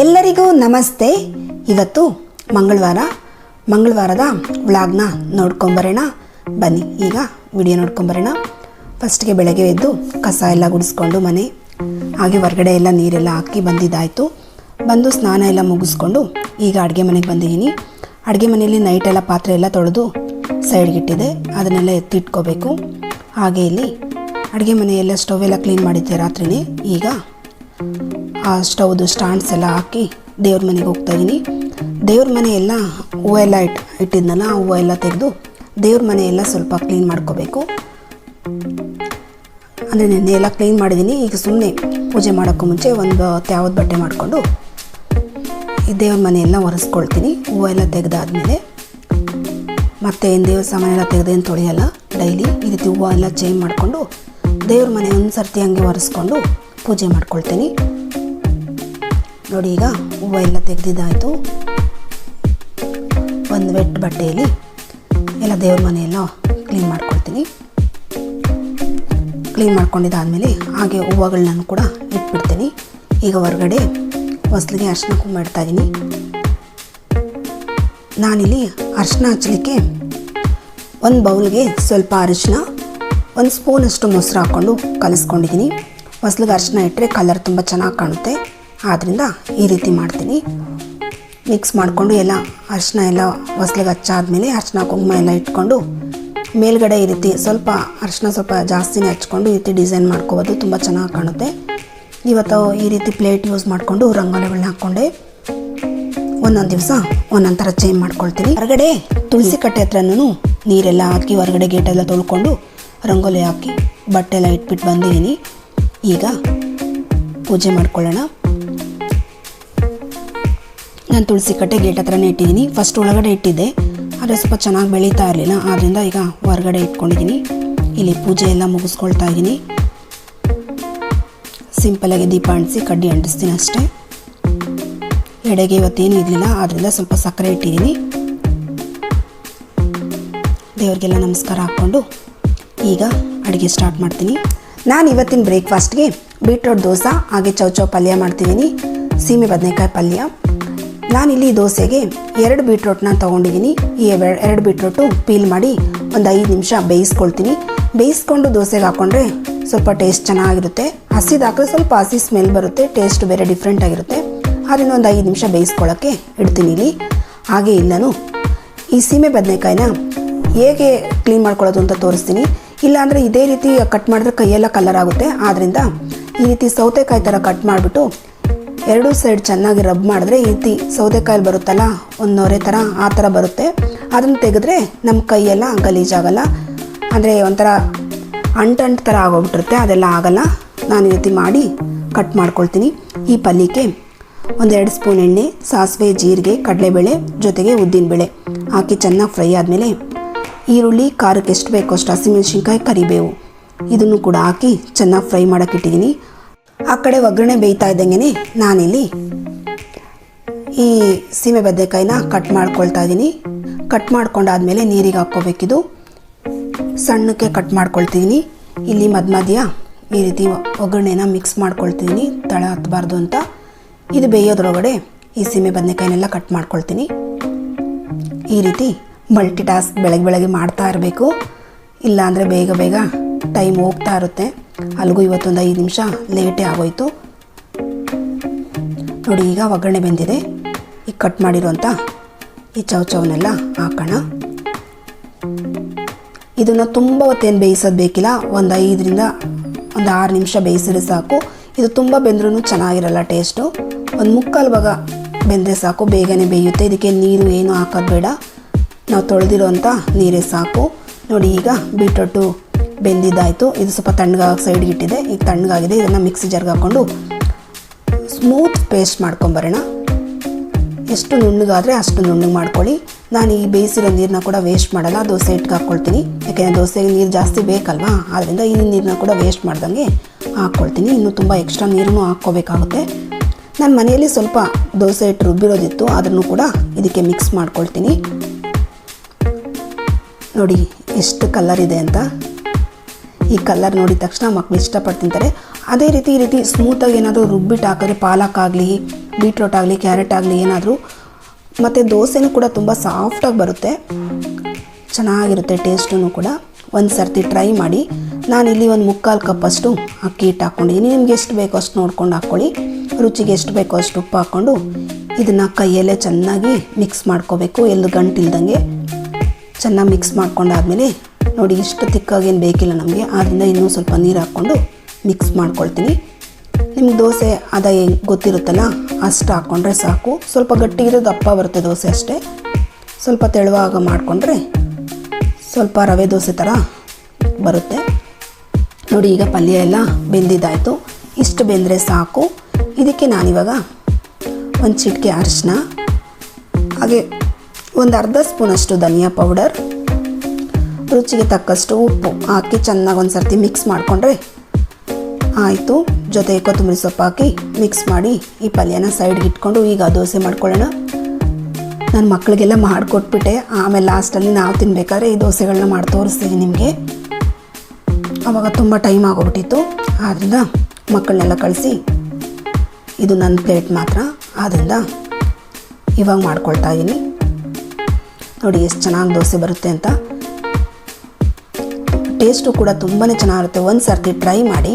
ಎಲ್ಲರಿಗೂ ನಮಸ್ತೆ. ಇವತ್ತು ಮಂಗಳವಾರ. ಮಂಗಳವಾರದ ವ್ಲಾಗ್ನ ನೋಡ್ಕೊಂಬರೋಣ. ಬನ್ನಿ, ಈಗ ವಿಡಿಯೋ ನೋಡ್ಕೊಂಬರೋಣ. ಫಸ್ಟ್ಗೆ ಬೆಳಗ್ಗೆ ಎದ್ದು ಕಸ ಎಲ್ಲ ಗುಡಿಸ್ಕೊಂಡು ಮನೆ, ಹಾಗೆ ಹೊರಗಡೆ ಎಲ್ಲ ನೀರೆಲ್ಲ ಹಾಕಿ ಬಂದಿದ್ದಾಯಿತು. ಬಂದು ಸ್ನಾನ ಎಲ್ಲ ಮುಗಿಸ್ಕೊಂಡು ಈಗ ಅಡುಗೆ ಮನೆಗೆ ಬಂದಿದ್ದೀನಿ. ಅಡುಗೆ ಮನೆಯಲ್ಲಿ ನೈಟೆಲ್ಲ ಪಾತ್ರೆ ಎಲ್ಲ ತೊಳೆದು ಸೈಡ್ಗಿಟ್ಟಿದೆ ಅದನ್ನೆಲ್ಲ ಎತ್ತಿಟ್ಕೋಬೇಕು. ಹಾಗೆ ಇಲ್ಲಿ ಅಡುಗೆ ಮನೆಯೆಲ್ಲ ಸ್ಟವ್ ಎಲ್ಲ ಕ್ಲೀನ್ ಮಾಡಿದ್ದೆ ರಾತ್ರಿನೇ. ಈಗ ಆ ಸ್ಟೌದು ಸ್ಟ್ಯಾಂಡ್ಸ್ ಎಲ್ಲ ಹಾಕಿ ದೇವ್ರ ಮನೆಗೆ ಹೋಗ್ತಾ ಇದ್ದೀನಿ ದೇವ್ರ ಮನೆ ಎಲ್ಲ ಹೂವು ಎಲ್ಲ ಇಟ್, ಇಟ್ಟಿದ್ನಲ್ಲ, ಆ ಹೂವು ಎಲ್ಲ ತೆಗೆದು ದೇವ್ರ ಮನೆ ಎಲ್ಲ ಸ್ವಲ್ಪ ಕ್ಲೀನ್ ಮಾಡ್ಕೋಬೇಕು. ಅಂದರೆ ನಿನ್ನೆ ಎಲ್ಲ ಕ್ಲೀನ್ ಮಾಡಿದ್ದೀನಿ ಈಗ ಸುಮ್ಮನೆ ಪೂಜೆ ಮಾಡೋಕ್ಕೂ ಮುಂಚೆ ಒಂದು ತ್ಯಾವದ ಬಟ್ಟೆ ಮಾಡಿಕೊಂಡು ಈ ದೇವ್ರ ಮನೆಯೆಲ್ಲ ಒರೆಸ್ಕೊಳ್ತೀನಿ. ಹೂವೆಲ್ಲ ತೆಗೆದಾದ್ಮೇಲೆ ಮತ್ತೆ ಏನು ದೇವ್ರ ಸಮಯ ಎಲ್ಲ ತೆಗೆದೇನು ತೊಳೆಯಲ್ಲ ಡೈಲಿ ಈ ರೀತಿ ಹೂವು ಎಲ್ಲ ಚೇಂಜ್ ಮಾಡಿಕೊಂಡು ದೇವ್ರ ಮನೆ ಒಂದು ಸರ್ತಿ ಹಂಗೆ ಒರೆಸ್ಕೊಂಡು ಪೂಜೆ ಮಾಡ್ಕೊಳ್ತೀನಿ. ನೋಡಿ ಈಗ ಹೂವು ಎಲ್ಲ ತೆಗೆದಿದ್ದಾಯಿತು. ಒಂದು ವೆಟ್ ಬಟ್ಟೆಯಲ್ಲಿ ಎಲ್ಲ ದೇವ್ರ ಮನೆಯೆಲ್ಲ ಕ್ಲೀನ್ ಮಾಡ್ಕೊಳ್ತೀನಿ. ಕ್ಲೀನ್ ಮಾಡ್ಕೊಂಡಿದ್ದಾದಮೇಲೆ ಹಾಗೆ ಹೂವುಗಳನ್ನ ಕೂಡ ಇಟ್ಬಿಡ್ತೀನಿ. ಈಗ ಹೊರಗಡೆ ಹೊಸ್ಲಿಗೆ ಅರ್ಶಿನ ಕುಂಕುಮ ಇಡ್ತಾ ಇದ್ದೀನಿ ನಾನಿಲ್ಲಿ ಅರ್ಶಿನ ಹಚ್ಚಲಿಕ್ಕೆ ಒಂದು ಬೌಲ್ಗೆ ಸ್ವಲ್ಪ ಅರಿಶಿನ, ಒಂದು ಸ್ಪೂನಷ್ಟು ಮೊಸರು ಹಾಕ್ಕೊಂಡು ಕಲಿಸ್ಕೊಂಡಿದ್ದೀನಿ. ಹೊಸ್ಲಿಗೆ ಅರಿಶಿನ ಇಟ್ಟರೆ ಕಲರ್ ತುಂಬ ಚೆನ್ನಾಗಿ ಕಾಣುತ್ತೆ. ಆದ್ದರಿಂದ ಈ ರೀತಿ ಮಾಡ್ತೀನಿ. ಮಿಕ್ಸ್ ಮಾಡಿಕೊಂಡು ಎಲ್ಲ ಅರಿಶಿನ ಎಲ್ಲ ಹೊಸ್ಲಿಗೆ ಹಚ್ಚಾದ್ಮೇಲೆ ಅರ್ಶಿನ ಕುಂಕುಮ ಎಲ್ಲ ಇಟ್ಕೊಂಡು ಮೇಲ್ಗಡೆ ಈ ರೀತಿ ಸ್ವಲ್ಪ ಅರಿಶಿನ ಸ್ವಲ್ಪ ಜಾಸ್ತಿನೇ ಹಚ್ಕೊಂಡು ಈ ರೀತಿ ಡಿಸೈನ್ ಮಾಡ್ಕೋಬೋದು. ತುಂಬ ಚೆನ್ನಾಗಿ ಕಾಣುತ್ತೆ. ಇವತ್ತು ಈ ರೀತಿ ಪ್ಲೇಟ್ ಯೂಸ್ ಮಾಡಿಕೊಂಡು ರಂಗೋಲಿಗಳನ್ನ ಹಾಕ್ಕೊಂಡೆ. ಒಂದೊಂದು ದಿವಸ ಒಂದೊಂದು ಥರ ಚೇಂಜ್ ಮಾಡ್ಕೊಳ್ತೀನಿ. ಹೊರಗಡೆ ತುಳಸಿ ಕಟ್ಟೆ ಹತ್ರನೂ ನೀರೆಲ್ಲ ಹಾಕಿ ಹೊರಗಡೆ ಗೇಟೆಲ್ಲ ತೊಳ್ಕೊಂಡು ರಂಗೋಲಿ ಹಾಕಿ ಬಟ್ಟೆ ಎಲ್ಲ ಇಟ್ಬಿಟ್ಟು ಬಂದಿದ್ದೀನಿ. ಈಗ ಪೂಜೆ ಮಾಡ್ಕೊಳ್ಳೋಣ. ನಾನು ತುಳಸಿ ಕಟ್ಟೆ ಗೇಟ್ ಹತ್ರನೇ ಇಟ್ಟಿದ್ದೀನಿ ಫಸ್ಟ್ ಒಳಗಡೆ ಇಟ್ಟಿದ್ದೆ. ಆದರೆ ಸ್ವಲ್ಪ ಚೆನ್ನಾಗಿ ಬೆಳೀತಾ ಇರಲಿಲ್ಲ. ಆದ್ದರಿಂದ ಈಗ ಹೊರಗಡೆ ಇಟ್ಕೊಂಡಿದ್ದೀನಿ ಇಲ್ಲಿ ಪೂಜೆ ಎಲ್ಲ ಮುಗಿಸ್ಕೊಳ್ತಾ ಇದ್ದೀನಿ ಸಿಂಪಲಾಗಿ ದೀಪ ಅಂಟಿಸಿ ಕಡ್ಡಿ ಅಂಟಿಸ್ತೀನಿ ಅಷ್ಟೇ. ಎಡೆಗೆ ಇವತ್ತೇನು ಇರಲಿಲ್ಲ. ಆದ್ದರಿಂದ ಸ್ವಲ್ಪ ಸಕ್ಕರೆ ಇಟ್ಟಿದ್ದೀನಿ ದೇವ್ರಿಗೆಲ್ಲ ನಮಸ್ಕಾರ ಹಾಕ್ಕೊಂಡು ಈಗ ಅಡುಗೆ ಸ್ಟಾರ್ಟ್ ಮಾಡ್ತೀನಿ. ನಾನು ಇವತ್ತಿನ ಬ್ರೇಕ್ಫಾಸ್ಟ್ಗೆ ಬೀಟ್ರೋಟ್ ದೋಸೆ, ಹಾಗೆ ಚೌಚೌ ಪಲ್ಯ ಮಾಡ್ತಿದ್ದೀನಿ ಸೀಮೆ ಬದನೆಕಾಯಿ ಪಲ್ಯ. ನಾನಿಲ್ಲಿ ದೋಸೆಗೆ ಎರಡು ಬೀಟ್ರೋಟ್ನ ತೊಗೊಂಡಿದ್ದೀನಿ. ಈ ಎರ- ಎರಡು ಬೀಟ್ರೋಟು ಪೀಲ್ ಮಾಡಿ ಒಂದು ಐದು ನಿಮಿಷ ಬೇಯಿಸ್ಕೊಳ್ತೀನಿ. ಬೇಯಿಸ್ಕೊಂಡು ದೋಸೆಗೆ ಹಾಕ್ಕೊಂಡ್ರೆ ಸ್ವಲ್ಪ ಟೇಸ್ಟ್ ಚೆನ್ನಾಗಿರುತ್ತೆ. ಹಸಿದು ಸ್ವಲ್ಪ ಹಸಿ ಸ್ಮೆಲ್ ಬರುತ್ತೆ, ಟೇಸ್ಟ್ ಬೇರೆ ಡಿಫ್ರೆಂಟ್ ಆಗಿರುತ್ತೆ. ಅದನ್ನು ಒಂದು ಐದು ನಿಮಿಷ ಬೇಯಿಸ್ಕೊಳ್ಳೋಕ್ಕೆ ಇಡ್ತೀನಿ ಇಲ್ಲಿ. ಹಾಗೆ ಇಲ್ಲನು ಈ ಸೀಮೆ ಬದನೆಕಾಯಿನ ಹೇಗೆ ಕ್ಲೀನ್ ಮಾಡ್ಕೊಳ್ಳೋದು ಅಂತ ತೋರಿಸ್ತೀನಿ. ಇಲ್ಲಾಂದರೆ ಇದೇ ರೀತಿ ಕಟ್ ಮಾಡಿದ್ರೆ ಕೈಯೆಲ್ಲ ಕಲರ್ ಆಗುತ್ತೆ. ಆದ್ದರಿಂದ ಈ ರೀತಿ ಸೌತೆಕಾಯಿ ಥರ ಕಟ್ ಮಾಡಿಬಿಟ್ಟು ಎರಡೂ ಸೈಡ್ ಚೆನ್ನಾಗಿ ರಬ್ ಮಾಡಿದ್ರೆ ಈ ರೀತಿ ಸೌತೆಕಾಯಲ್ಲಿ ಬರುತ್ತಲ್ಲ, ಒಂದು ನೊರೆ ಥರ ಆ ಥರ ಬರುತ್ತೆ. ಅದನ್ನು ತೆಗೆದ್ರೆ ನಮ್ಮ ಕೈಯೆಲ್ಲ ಗಲೀಜಾಗಲ್ಲ. ಅಂದರೆ ಒಂಥರ ಅಂಟಂಟು ಥರ ಆಗೋಗ್ಬಿಟ್ಟಿರುತ್ತೆ, ಅದೆಲ್ಲ ಆಗಲ್ಲ. ನಾನು ಈ ರೀತಿ ಮಾಡಿ ಕಟ್ ಮಾಡ್ಕೊಳ್ತೀನಿ. ಈ ಪಲ್ಯಕ್ಕೆ ಒಂದೆರಡು ಸ್ಪೂನ್ ಎಣ್ಣೆ, ಸಾಸಿವೆ, ಜೀರಿಗೆ, ಕಡಲೆಬೇಳೆ ಜೊತೆಗೆ ಉದ್ದಿನಬೇಳೆ ಹಾಕಿ ಚೆನ್ನಾಗಿ ಫ್ರೈ ಆದಮೇಲೆ ಈರುಳ್ಳಿ ಖಾರಕ್ಕೆ ಎಷ್ಟು ಬೇಕೋ ಅಷ್ಟು ಹಸಿಮೆಣಸಿನ್ಕಾಯಿ, ಕರಿಬೇವು ಇದನ್ನು ಕೂಡ ಹಾಕಿ ಚೆನ್ನಾಗಿ ಫ್ರೈ ಮಾಡೋಕೆ ಇಟ್ಟಿದ್ದೀನಿ. ಆ ಕಡೆ ಒಗ್ಗರಣೆ ಬೇಯ್ತಾ ಇದ್ದಂಗೆ ನಾನಿಲ್ಲಿ ಈ ಸೀಮೆ ಬದನೆಕಾಯಿನ ಕಟ್ ಮಾಡ್ಕೊಳ್ತಾ ಇದ್ದೀನಿ. ಕಟ್ ಮಾಡ್ಕೊಂಡಾದ್ಮೇಲೆ ನೀರಿಗೆ ಹಾಕ್ಕೋಬೇಕಿದು. ಸಣ್ಣಕ್ಕೆ ಕಟ್ ಮಾಡ್ಕೊಳ್ತಿದ್ದೀನಿ. ಇಲ್ಲಿ ಮಧ್ಯ ಮಧ್ಯ ಈ ರೀತಿ ಒಗ್ಗರಣೆನ ಮಿಕ್ಸ್ ಮಾಡ್ಕೊಳ್ತಿದ್ದೀನಿ. ತಳ ಹತ್ತಬಾರ್ದು ಅಂತ. ಇದು ಬೇಯೋದ್ರೊಳಗಡೆ ಈ ಸೀಮೆ ಬದನೆಕಾಯಿನೆಲ್ಲ ಕಟ್ ಮಾಡ್ಕೊಳ್ತೀನಿ. ಈ ರೀತಿ ಮಲ್ಟಿ ಟಾಸ್ಕ್ ಬೆಳಗ್ಗೆ ಬೆಳಗ್ಗೆ ಮಾಡ್ತಾ ಇರಬೇಕು. ಇಲ್ಲಾಂದರೆ ಬೇಗ ಬೇಗ ಟೈಮ್ ಹೋಗ್ತಾ ಇರುತ್ತೆ. ಅಲ್ಲಿಗೂ ಇವತ್ತೊಂದು ಐದು ನಿಮಿಷ ಲೇಟೇ ಆಗೋಯ್ತು. ನೋಡಿ, ಈಗ ಒಗ್ಗರಣೆ ಬೆಂದಿದೆ. ಈಗ ಕಟ್ ಮಾಡಿರೋಂಥ ಈ ಚೌಚೌನೆಲ್ಲ ಹಾಕೋಣ. ಇದನ್ನು ತುಂಬ ಹೊತ್ತೇನು ಬೇಯಿಸೋದು ಬೇಕಿಲ್ಲ? ಒಂದು ಐದರಿಂದ ಒಂದು ಆರು ನಿಮಿಷ ಬೇಯಿಸಿದ್ರೆ ಸಾಕು. ಇದು ತುಂಬ ಬೆಂದ್ರೂ ಚೆನ್ನಾಗಿರಲ್ಲ ಟೇಸ್ಟು. ಒಂದು ಮುಕ್ಕಾಲು ಭಾಗ ಬೆಂದರೆ ಸಾಕು, ಬೇಗನೆ ಬೇಯುತ್ತೆ. ಇದಕ್ಕೆ ನೀರು ಏನು ಹಾಕೋದು ಬೇಡ. ನಾವು ತೊಳೆದಿರೋಂಥ ನೀರೇ ಸಾಕು. ನೋಡಿ, ಈಗ ಬೀಟ್ರೊಟ್ಟು ಬೆಂದಿದ್ದಾಯಿತು. ಇದು ಸ್ವಲ್ಪ ತಣ್ಣಗಾಗಿ ಸೈಡ್ಗೆ ಇಟ್ಟಿದೆ. ಈಗ ತಣ್ಣಗಾಗಿದೆ. ಇದನ್ನು ಮಿಕ್ಸಿ ಜಾರ್ಗೆ ಹಾಕ್ಕೊಂಡು ಸ್ಮೂತ್ ಪೇಸ್ಟ್ ಮಾಡ್ಕೊಂಬರೋಣ ಎಷ್ಟು ನುಣ್ಣಗಾದರೆ ಅಷ್ಟು ನುಣ್ಣಗೆ ಮಾಡ್ಕೊಳ್ಳಿ. ನಾನು ಈ ಬೇಯಿಸಿರೋ ನೀರನ್ನ ಕೂಡ ವೇಸ್ಟ್ ಮಾಡಲ್ಲ. ದೋಸೆ ಹಿಟ್ಗೆ ಹಾಕ್ಕೊಳ್ತೀನಿ ಯಾಕೆಂದರೆ ದೋಸೆಗೆ ನೀರು ಜಾಸ್ತಿ ಬೇಕಲ್ವಾ? ಆದ್ದರಿಂದ ಈ ನೀರನ್ನ ಕೂಡ ವೇಸ್ಟ್ ಮಾಡ್ದಂಗೆ ಹಾಕ್ಕೊಳ್ತೀನಿ ಇನ್ನೂ ತುಂಬ ಎಕ್ಸ್ಟ್ರಾ ನೀರನ್ನು ಹಾಕ್ಕೋಬೇಕಾಗುತ್ತೆ. ನಾನು ಮನೆಯಲ್ಲಿ ಸ್ವಲ್ಪ ದೋಸೆ ಹಿಟ್ಟು ರುಬ್ಬಿರೋದಿತ್ತು. ಅದನ್ನು ಕೂಡ ಇದಕ್ಕೆ ಮಿಕ್ಸ್ ಮಾಡ್ಕೊಳ್ತೀನಿ. ನೋಡಿ, ಎಷ್ಟು ಕಲರ್ ಇದೆ ಅಂತ. ಈ ಕಲರ್ ನೋಡಿದ ತಕ್ಷಣ ಮಕ್ಕಳು ಇಷ್ಟಪಟ್ಟು ತಿಂತಾರೆ ಅದೇ ರೀತಿ ಈ ರೀತಿ ಸ್ಮೂತಾಗಿ ಏನಾದರೂ ರುಬ್ಬಿಟ್ಟು ಹಾಕಿದ್ರೆ ಪಾಲಕ್ ಆಗಲಿ ಬೀಟ್ರೋಟ್ ಆಗಲಿ ಕ್ಯಾರೆಟ್ ಆಗಲಿ ಏನಾದರೂ. ಮತ್ತು ದೋಸೆನೂ ಕೂಡ ತುಂಬ ಸಾಫ್ಟಾಗಿ ಬರುತ್ತೆ. ಚೆನ್ನಾಗಿರುತ್ತೆ ಟೇಸ್ಟೂ ಕೂಡ. ಒಂದು ಸರ್ತಿ ಟ್ರೈ ಮಾಡಿ. ನಾನು ಇಲ್ಲಿ ಒಂದು ಮುಕ್ಕಾಲು ಕಪ್ಪಷ್ಟು ಅಕ್ಕಿ ಹಿಟ್ಟು ಹಾಕ್ಕೊಂಡಿದ್ದೀನಿ ನಿಮ್ಗೆ ಎಷ್ಟು ಬೇಕೋ ಅಷ್ಟು ನೋಡ್ಕೊಂಡು ಹಾಕ್ಕೊಳ್ಳಿ. ರುಚಿಗೆ ಎಷ್ಟು ಬೇಕೋ ಅಷ್ಟು ಉಪ್ಪು ಹಾಕ್ಕೊಂಡು ಇದನ್ನು ಕೈಯಲ್ಲೇ ಚೆನ್ನಾಗಿ ಮಿಕ್ಸ್ ಮಾಡ್ಕೋಬೇಕು. ಎಲ್ಲೂ ಗಂಟಿಲ್ದಂಗೆ ಚೆನ್ನಾಗಿ ಮಿಕ್ಸ್ ಮಾಡ್ಕೊಂಡಾದ್ಮೇಲೆ ನೋಡಿ, ಇಷ್ಟು ತಿಕ್ಕಾಗೇನು ಬೇಕಿಲ್ಲ ನಮಗೆ. ಆದ್ದರಿಂದ ಇನ್ನೂ ಸ್ವಲ್ಪ ನೀರು ಹಾಕ್ಕೊಂಡು ಮಿಕ್ಸ್ ಮಾಡ್ಕೊಳ್ತೀನಿ. ನಿಮ್ಗೆ ದೋಸೆ ಅದ ಹೆಂಗೆ ಗೊತ್ತಿರುತ್ತಲ್ಲ, ಅಷ್ಟು ಹಾಕ್ಕೊಂಡ್ರೆ ಸಾಕು. ಸ್ವಲ್ಪ ಗಟ್ಟಿಗಿರೋ ದಪ್ಪ ಬರುತ್ತೆ ದೋಸೆ ಅಷ್ಟೇ. ಸ್ವಲ್ಪ ತೆಳುವಾಗ ಮಾಡಿಕೊಂಡ್ರೆ ಸ್ವಲ್ಪ ರವೆ ದೋಸೆ ಥರ ಬರುತ್ತೆ. ನೋಡಿ, ಈಗ ಪಲ್ಯ ಎಲ್ಲ ಬೆಂದಿದ್ದಾಯಿತು ಇಷ್ಟು ಬೆಂದರೆ ಸಾಕು. ಇದಕ್ಕೆ ನಾನಿವಾಗ ಒಂದು ಚಿಟಿಕೆ ಅರಿಶಿನ, ಹಾಗೆ ಒಂದು ಅರ್ಧ ಸ್ಪೂನಷ್ಟು ಧನಿಯಾ ಪೌಡರ್ ರುಚಿಗೆ ತಕ್ಕಷ್ಟು ಉಪ್ಪು ಹಾಕಿ ಚೆನ್ನಾಗಿ ಒಂದು ಸರ್ತಿ ಮಿಕ್ಸ್ ಮಾಡಿಕೊಂಡ್ರೆ ಆಯಿತು. ಜೊತೆಗೆ ಕೊತ್ತಂಬರಿ ಸೊಪ್ಪು ಹಾಕಿ ಮಿಕ್ಸ್ ಮಾಡಿ ಈ ಪಲ್ಯನ ಸೈಡ್ಗೆ ಇಟ್ಕೊಂಡು ಈಗ ದೋಸೆ ಮಾಡ್ಕೊಳ್ಳೋಣ. ನನ್ನ ಮಕ್ಕಳಿಗೆಲ್ಲ ಮಾಡಿಕೊಟ್ಬಿಟ್ಟೆ. ಆಮೇಲೆ ಲಾಸ್ಟಲ್ಲಿ ನಾವು ತಿನ್ಬೇಕಾದ್ರೆ ಈ ದೋಸೆಗಳನ್ನ ಮಾಡಿ ತೋರಿಸ್ತೀನಿ ನಿಮಗೆ. ಆವಾಗ ತುಂಬ ಟೈಮ್ ಆಗೋಗ್ಬಿಟ್ಟಿತ್ತು. ಆದ್ದರಿಂದ ಮಕ್ಕಳನ್ನೆಲ್ಲ ಕಳಿಸಿ ಇದು ನನ್ನ ಪ್ಲೇಟ್ ಮಾತ್ರ. ಆದ್ದರಿಂದ ಇವಾಗ ಮಾಡ್ಕೊಳ್ತಾ ಇದ್ದೀನಿ ನೋಡಿ ಎಷ್ಟು ಚೆನ್ನಾಗಿ ದೋಸೆ ಬರುತ್ತೆ ಅಂತ. ಟೇಸ್ಟು ಕೂಡ ತುಂಬಾ ಚೆನ್ನಾಗಿರುತ್ತೆ. ಒಂದು ಸರ್ತಿ ಟ್ರೈ ಮಾಡಿ.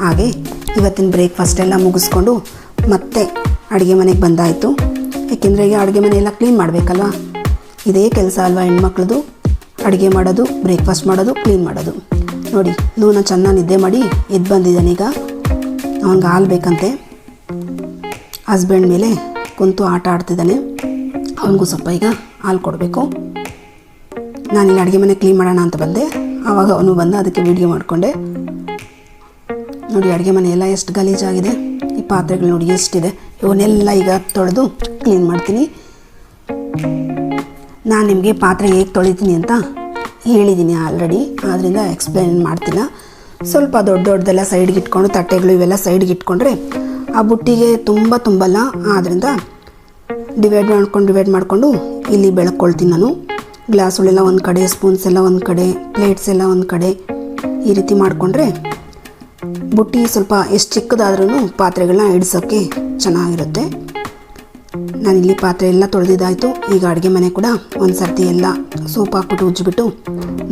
ಹಾಗೆ ಇವತ್ತಿನ ಬ್ರೇಕ್ಫಾಸ್ಟ್ ಎಲ್ಲ ಮುಗಿಸ್ಕೊಂಡು ಮತ್ತೆ ಅಡುಗೆ ಮನೆಗೆ ಬಂದಾಯಿತು. ಏಕೆಂದರೆ ಈಗ ಅಡುಗೆ ಮನೆ ಎಲ್ಲ ಕ್ಲೀನ್ ಮಾಡಬೇಕಲ್ವಾ? ಇದೇ ಕೆಲಸ ಅಲ್ವಾ ಹೆಣ್ಮಕ್ಳದು? ಅಡುಗೆ ಮಾಡೋದು ಬ್ರೇಕ್ಫಾಸ್ಟ್ ಮಾಡೋದು ಕ್ಲೀನ್ ಮಾಡೋದು. ನೋಡಿ, ಲೂನ ಚೆನ್ನಾಗಿ ನಿದ್ದೆ ಮಾಡಿ ಎದ್ದು ಬಂದಿದ್ದಾನೆ ಈಗ. ಅವನಿಗೆ ಹಾಲು ಬೇಕಂತೆ. ಹಸ್ಬೆಂಡ್ ಮೇಲೆ ಕುಂತು ಆಟ ಆಡ್ತಿದ್ದಾನೆ. ಅವನಿಗೂ ಸ್ವಲ್ಪ ಈಗ ಹಾಲು ಕೊಡಬೇಕು. ನಾನಿಲ್ಲಿ ಅಡುಗೆ ಮನೆ ಕ್ಲೀನ್ ಮಾಡೋಣ ಅಂತ ಬಂದೆ. ಆವಾಗ ಅವನು ಬಂದ, ಅದಕ್ಕೆ ವೀಡಿಯೋ ಮಾಡಿಕೊಂಡೆ. ನೋಡಿ, ಅಡುಗೆ ಮನೆ ಎಲ್ಲ ಎಷ್ಟು ಗಲೀಜಾಗಿದೆ ಈ ಪಾತ್ರೆಗಳು ನೋಡಿ ಎಷ್ಟಿದೆ. ಇವನ್ನೆಲ್ಲ ಈಗ ತೊಳೆದು ಕ್ಲೀನ್ ಮಾಡ್ತೀನಿ. ನಾನು ನಿಮಗೆ ಪಾತ್ರೆ ಹೇಗೆ ತೊಳಿತೀನಿ ಅಂತ ಹೇಳಿದ್ದೀನಿ ಆಲ್ರೆಡಿ ಆದ್ದರಿಂದ ಎಕ್ಸ್ಪ್ಲೈನ್ ಮಾಡ್ತಿಲ್ಲ ಸ್ವಲ್ಪ ದೊಡ್ಡ ದೊಡ್ಡದೆಲ್ಲ ಸೈಡ್ಗೆ ಇಟ್ಕೊಂಡು, ತಟ್ಟೆಗಳು ಇವೆಲ್ಲ ಸೈಡ್ಗೆ ಇಟ್ಕೊಂಡ್ರೆ ಆ ಬುಟ್ಟಿಗೆ ತುಂಬ ತುಂಬಲ್ಲ. ಆದ್ದರಿಂದ ಡಿವೈಡ್ ಮಾಡ್ಕೊಂಡು ಡಿವೈಡ್ ಮಾಡಿಕೊಂಡು ಇಲ್ಲಿ ಬೆಳ್ಕೊಳ್ತೀನಿ ನಾನು. ಗ್ಲಾಸುಗಳೆಲ್ಲ ಒಂದು ಕಡೆ ಸ್ಪೂನ್ಸ್ ಎಲ್ಲ ಒಂದು ಕಡೆ ಪ್ಲೇಟ್ಸ್ ಎಲ್ಲ ಒಂದು ಕಡೆ ಈ ರೀತಿ ಮಾಡಿಕೊಂಡ್ರೆ ಬುಟ್ಟಿ ಸ್ವಲ್ಪ ಎಷ್ಟು ಚಿಕ್ಕದಾದ್ರೂ ಪಾತ್ರೆಗಳನ್ನ ಇಡ್ಸೋಕ್ಕೆ ಚೆನ್ನಾಗಿರುತ್ತೆ. ನಾನಿಲ್ಲಿ ಪಾತ್ರೆ ಎಲ್ಲ ತೊಳೆದಿದ್ದಾಯಿತು. ಈಗ ಅಡುಗೆ ಮನೆ ಕೂಡ ಒಂದು ಸರ್ತಿ ಎಲ್ಲ ಸೋಪ್ ಹಾಕ್ಬಿಟ್ಟು ಉಜ್ಜಿಬಿಟ್ಟು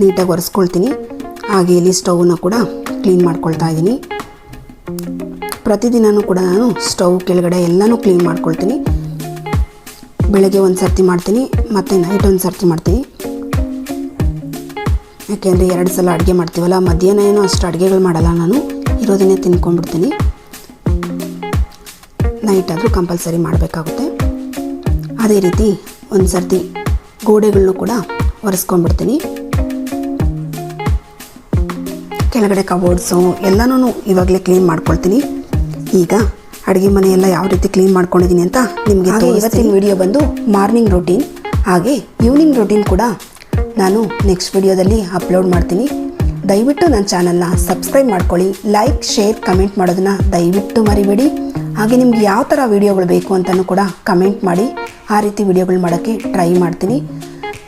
ನೀಟಾಗಿ ಒರೆಸ್ಕೊಳ್ತೀನಿ. ಹಾಗೆ ಇಲ್ಲಿ ಸ್ಟೌವ್ನ ಕೂಡ ಕ್ಲೀನ್ ಮಾಡ್ಕೊಳ್ತಾ ಇದ್ದೀನಿ. ಪ್ರತಿದಿನವೂ ಕೂಡ ನಾನು ಸ್ಟೌವ್ ಕೆಳಗಡೆ ಎಲ್ಲನೂ ಕ್ಲೀನ್ ಮಾಡ್ಕೊಳ್ತೀನಿ. ಬೆಳಗ್ಗೆ ಒಂದು ಸರ್ತಿ ಮಾಡ್ತೀನಿ, ಮತ್ತು ನೈಟ್ ಒಂದು ಸರ್ತಿ ಮಾಡ್ತೀನಿ. ಯಾಕೆಂದರೆ ಎರಡು ಸಲ ಅಡುಗೆ ಮಾಡ್ತೀವಲ್ಲ, ಮಧ್ಯಾಹ್ನ ಏನು ಅಷ್ಟು ಅಡುಗೆಗಳು ಮಾಡಲ್ಲ ನಾನು, ಇರೋದನ್ನೇ ತಿನ್ಕೊಂಡ್ಬಿಡ್ತೀನಿ. ನೈಟ್ ಆದರೂ ಕಂಪಲ್ಸರಿ ಮಾಡಬೇಕಾಗುತ್ತೆ. ಅದೇ ರೀತಿ ಒಂದು ಸರ್ತಿ ಗೋಡೆಗಳನ್ನೂ ಕೂಡ ಒರೆಸ್ಕೊಂಡ್ಬಿಡ್ತೀನಿ. ಕೆಳಗಡೆ ಕಬೋರ್ಡ್ಸು ಎಲ್ಲನೂ ಇವಾಗಲೇ ಕ್ಲೀನ್ ಮಾಡ್ಕೊಳ್ತೀನಿ. ಈಗ ಅಡುಗೆ ಮನೆಯೆಲ್ಲ ಯಾವ ರೀತಿ ಕ್ಲೀನ್ ಮಾಡ್ಕೊಂಡಿದ್ದೀನಿ ಅಂತ ನಿಮಗೆ ಇವತ್ತಿನ ವಿಡಿಯೋ ಬಂದು ಮಾರ್ನಿಂಗ್ ರೊಟೀನ್ ಹಾಗೆ ಈವ್ನಿಂಗ್ ರೊಟೀನ್ ಕೂಡ ನಾನು ನೆಕ್ಸ್ಟ್ ವಿಡಿಯೋದಲ್ಲಿ ಅಪ್ಲೋಡ್ ಮಾಡ್ತೀನಿ. ದಯವಿಟ್ಟು ನನ್ನ ಚಾನಲ್ನ ಸಬ್ಸ್ಕ್ರೈಬ್ ಮಾಡ್ಕೊಳ್ಳಿ ಲೈಕ್ ಶೇರ್ ಕಮೆಂಟ್ ಮಾಡೋದನ್ನು ದಯವಿಟ್ಟು ಮರಿಬೇಡಿ. ಹಾಗೆ ನಿಮ್ಗೆ ಯಾವ ಥರ ವಿಡಿಯೋಗಳು ಬೇಕು ಅಂತಲೂ ಕೂಡ ಕಮೆಂಟ್ ಮಾಡಿ. ಆ ರೀತಿ ವಿಡಿಯೋಗಳು ಮಾಡೋಕ್ಕೆ ಟ್ರೈ ಮಾಡ್ತೀನಿ.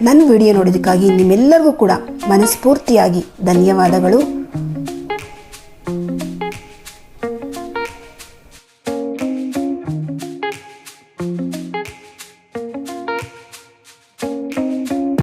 ನನ್ನ ವಿಡಿಯೋ ನೋಡೋದಕ್ಕಾಗಿ ನಿಮ್ಮೆಲ್ಲರಿಗೂ ಕೂಡ ಮನಸ್ಫೂರ್ತಿಯಾಗಿ ಧನ್ಯವಾದಗಳು.